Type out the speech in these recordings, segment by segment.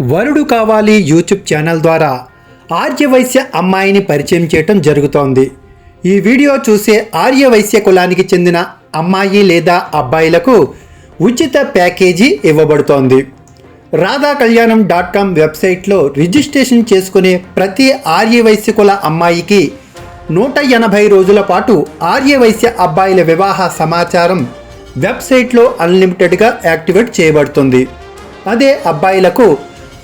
వరుడు కావాలి YouTube channel ద్వారా ఆర్యవైశ్య అమ్మాయిని పరిచయం చేయటం జరుగుతోంది. ఈ వీడియో చూసే ఆర్యవైశ్య కులానికి చెందిన అమ్మాయి లేదా అబ్బాయిలకు ఉచిత ప్యాకేజీ ఇవ్వబడుతోంది. రాధా కళ్యాణం డాట్ కామ్ వెబ్సైట్లో రిజిస్ట్రేషన్ చేసుకునే ప్రతి ఆర్యవైశ్య కుల అమ్మాయికి నూట ఎనభై రోజుల పాటు ఆర్యవైశ్య అబ్బాయిల వివాహ సమాచారం వెబ్సైట్లో అన్లిమిటెడ్గా యాక్టివేట్ చేయబడుతుంది. అదే అబ్బాయిలకు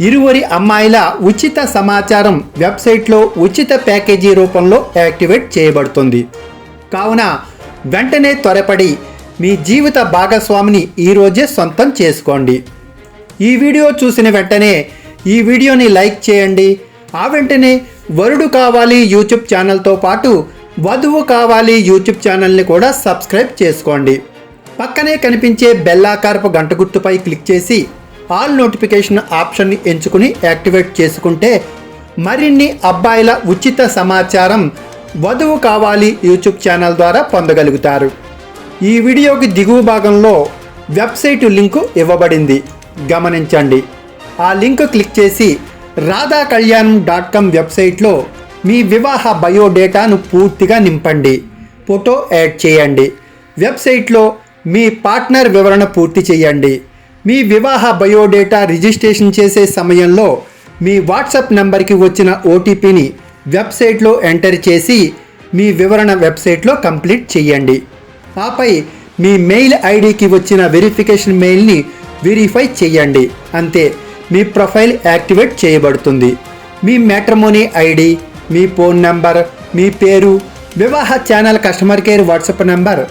ఇరువురి అమ్మాయిల ఉచిత సమాచారం వెబ్సైట్లో ఉచిత ప్యాకేజీ రూపంలో యాక్టివేట్ చేయబడుతుంది. కావున వెంటనే త్వరపడి మీ జీవిత భాగస్వామిని ఈరోజే సొంతం చేసుకోండి. ఈ వీడియో చూసిన వెంటనే ఈ వీడియోని లైక్ చేయండి. ఆ వెంటనే వరుడు కావాలి యూట్యూబ్ ఛానల్తో పాటు వధువు కావాలి యూట్యూబ్ ఛానల్ని కూడా సబ్స్క్రైబ్ చేసుకోండి. పక్కనే కనిపించే బెల్లాకారపు గంట గుర్తుపై క్లిక్ చేసి ఆల్ నోటిఫికేషన్ ఆప్షన్ని ఎంచుకుని యాక్టివేట్ చేసుకుంటే మరిన్ని అబ్బాయిల ఉచిత సమాచారం వధువు కావాలి యూట్యూబ్ ఛానల్ ద్వారా పొందగలుగుతారు. ఈ వీడియోకి దిగువ భాగంలో వెబ్సైట్ లింకు ఇవ్వబడింది. గమనించండి. ఆ లింక్ క్లిక్ చేసి రాధా కళ్యాణం డాట్ కామ్ వెబ్సైట్లో మీ వివాహ బయోడేటాను పూర్తిగా నింపండి. ఫోటో యాడ్ చేయండి. వెబ్సైట్లో మీ పార్ట్నర్ వివరణ పూర్తి చేయండి. మీ వివాహ బయోడేటా రిజిస్ట్రేషన్ చేసే సమయంలో మీ వాట్సాప్ నెంబర్కి వచ్చిన ఓటీపీని వెబ్సైట్లో ఎంటర్ చేసి మీ వివరణ వెబ్సైట్లో కంప్లీట్ చేయండి. ఆపై మీ మెయిల్ ఐడికి వచ్చిన వెరిఫికేషన్ మెయిల్ని వెరిఫై చేయండి. అంతే మీ ప్రొఫైల్ యాక్టివేట్ చేయబడుతుంది. మీ మ్యాట్రమోనీ ఐడి మీ ఫోన్ నంబర్ మీ పేరు వివాహ channel customer care WhatsApp number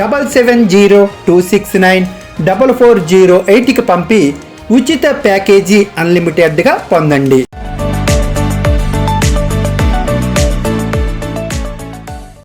double seven zero two six nine double four zero ఎయిట్కి పంపి ఉచిత ప్యాకేజీ అన్లిమిటెడ్గా పొందండి.